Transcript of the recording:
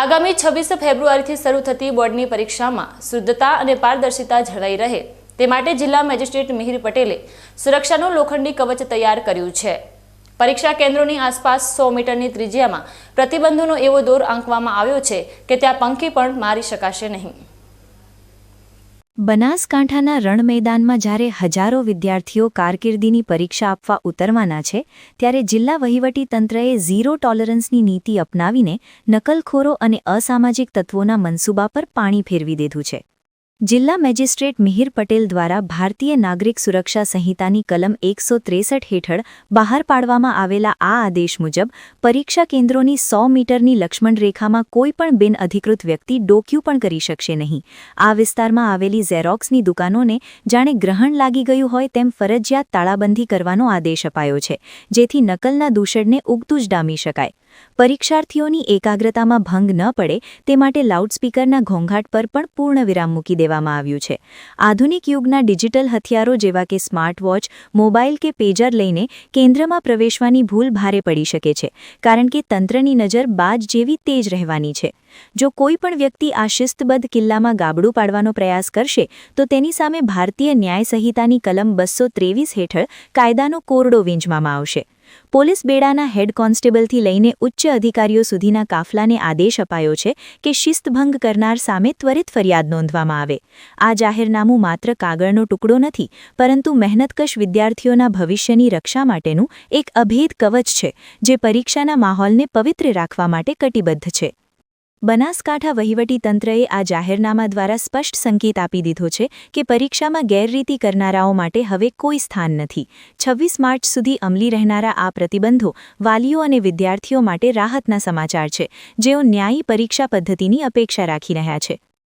આગામી છવ્વીસ ફેબ્રુઆરીથી શરૂ થતી બોર્ડની પરીક્ષામાં શુદ્ધતા અને પારદર્શિતા જળવાઈ રહે તે માટે જિલ્લા મેજિસ્ટ્રેટ મિહિર પટેલે સુરક્ષાનું લોખંડી કવચ તૈયાર કર્યું છે. પરીક્ષા કેન્દ્રોની આસપાસ સો મીટરની ત્રિજ્યામાં પ્રતિબંધોનો એવો દોર આંકવામાં આવ્યો છે કે ત્યાં પંખી પણ મારી શકાશે નહીં. બનાસકાંઠાના રણ મેદાનમાં જ્યારે હજારો વિદ્યાર્થીઓ કારકિર્દીની પરીક્ષા આપવા ઉતરવાના છે, ત્યારે જિલ્લા વહીવટી તંત્રએ ઝીરો ટોલરન્સની નીતિ અપનાવીને નકલખોરો અને અસામાજિક તત્વોના મનસૂબા પર પાણી ફેરવી દીધું છે. જિલ્લા મેજિસ્ટ્રેટ મિહિર પટેલ દ્વારા ભારતીય નાગરિક સુરક્ષા સંહિતાની કલમ એકસો ત્રેસઠ હેઠળ બહાર પાડવામાં આવેલા આ આદેશ મુજબ, પરીક્ષા કેન્દ્રોની સો મીટરની લક્ષ્મણ રેખામાં કોઈ બિનઅધિકૃત વ્યક્તિ ડોક્યુ પણ કરી શકશે નહીં. આ વિસ્તારમાં આવેલી ઝેરોક્સની દુકાનોને જાણે ગ્રહણ લાગી ગયું હોય તેમ ફરજિયાત તાળાબંધી કરવાનો આદેશ અપાયો છે, જેથી નકલના દૂષણને ઉગતું જ ડામી શકાય. પરીક્ષાર્થીઓની એકાગ્રતામાં ભંગ ન પડે તે માટે લાઉડસ્પીકરના ઘોંઘાટ પર પણ પૂર્ણ વિરામ મૂકી દેવામાં આવ્યું છે. આધુનિક યુગના ડિજિટલ હથિયારો જેવા કે સ્માર્ટ વોચ મોબાઈલ કે પેજર લઈને કેન્દ્રમાં પ્રવેશવાની ભૂલ ભારે પડી શકે છે, કારણ કે તંત્રની નજર બાજ જેવી તેજ રહેવાની છે. જો કોઈ પણ વ્યક્તિ આ શિસ્તબદ્ધ કિલ્લામાં ગાબડું પાડવાનો પ્રયાસ કરશે, તો તેની સામે ભારતીય ન્યાય સંહિતાની કલમ બસો હેઠળ કાયદાનો કોરડો વીંજવામાં આવશે. પોલીસ બેડાના હેડ કોન્સ્ટેબલથી લઈને ઉચ્ચ અધિકારીઓ સુધીના કાફલાને આદેશ અપાયો છે કે શિસ્તભંગ કરનાર સામે ત્વરિત ફરિયાદ નોંધવામાં આવે. આ જાહેરનામું માત્ર કાગળનો ટુકડો નથી, પરંતુ મહેનતકશ વિદ્યાર્થીઓના ભવિષ્યની રક્ષા માટેનું એક અભેદ કવચ છે, જે પરીક્ષાના માહોલને પવિત્ર રાખવા માટે કટિબદ્ધ છે. બનાસકાંઠા વહીવટી તંત્રએ આ જાહેરનામા દ્વારા સ્પષ્ટ સંકેત આપી દીધો છે કે પરીક્ષામાં ગેરરીતિ કરનારાઓ માટે હવે કોઈ સ્થાન નથી. છવ્વીસ માર્ચ સુધી અમલી રહેનારા આ પ્રતિબંધો વાલીઓ અને વિદ્યાર્થીઓ માટે રાહતના સમાચાર છે. જેઓ ન્યાયી પરીક્ષા પદ્ધતિની અપેક્ષા રાખી રહ્યા છે.